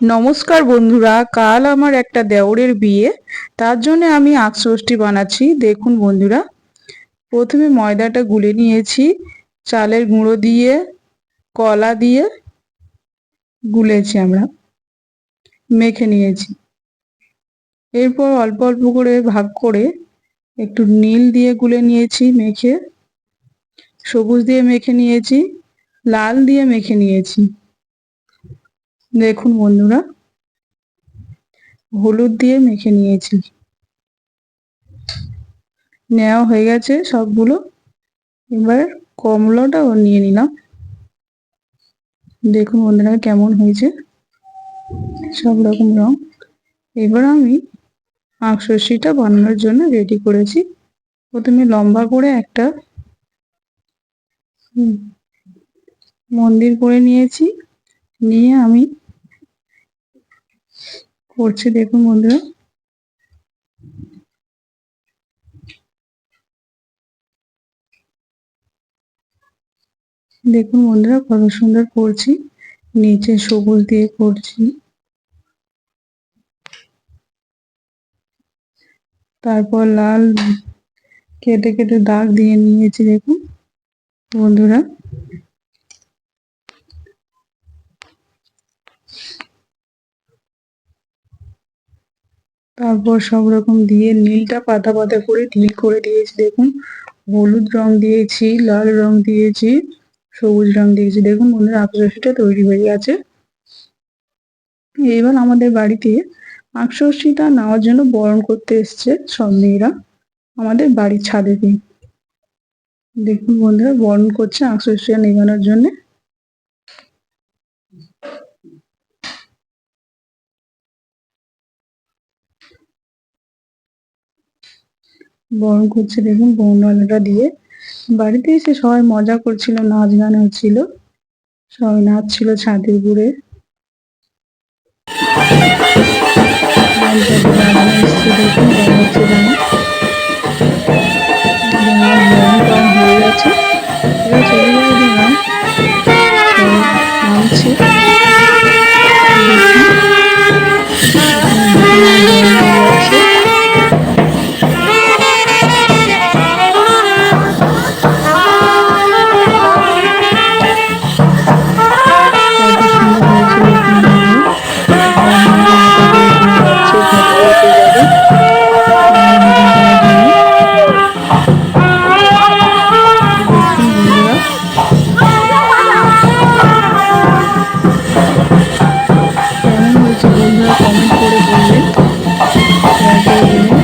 নমস্কার বন্ধুরা, কাল আমার একটা দেওরের বিয়ে, তার জন্য আমি আখষষ্ঠী বানাচ্ছি। দেখুন বন্ধুরা, প্রথমে ময়দাটা গুলে নিয়েছি, চালের গুঁড়ো দিয়ে, কলা দিয়ে গুলেছি আমরা, মেখে নিয়েছি। এরপর অল্প অল্প করে ভাগ করে একটু নীল দিয়ে গুলে নিয়েছি মেখে, সবুজ দিয়ে মেখে নিয়েছি, লাল দিয়ে মেখে নিয়েছি। দেখুন বন্ধুরা, হলুদ দিয়ে মেখে নিয়েছি। নেওয়া হয়ে গেছে সবগুলো। এবার কমলাটাও নিয়ে নিলাম। দেখুন বন্ধুরা কেমন হয়েছে। সব রকম রং। এবার আমি আঁকশিটা বানানোর জন্য রেডি করেছি। প্রথমে লম্বা করে একটা মন্দির করে নিয়েছি। নিয়ে আমি করছি, দেখুন বন্ধুরা। দেখুন বন্ধুরা, কত সুন্দর করছি। নিচে সবুজ দিয়ে করছি। তারপর লাল কেটে কেটে দাগ দিয়ে নিয়েছি, দেখুন বন্ধুরা। তারপর সব রকম দিয়ে নীলটা পাতা পাতা করে নীল করে দিয়েছি, দেখুন। হলুদ রং দিয়েছি, লাল রং দিয়েছি, সবুজ রং দিয়েছি। দেখুন বন্ধুরা আখরসিটা তৈরি হয়ে গেছে। এবার আমাদের বাড়িতে আখরসিটা নেওয়ার জন্য বরণ করতে এসছে সব মেয়েরা, আমাদের বাড়ির ছাদে ছাদেতে দেখুন বন্ধুরা, বরণ করছে আখরসিটা নেবানোর জন্যে। বরণ করছে দেখুন বৌনলাটা দিয়ে। বাড়িতে এসে সবাই মজা করছিল, নাচ গান হচ্ছিল। সবাই নাচছিল ছাদের উপরে চলে করে বলবেন সবাই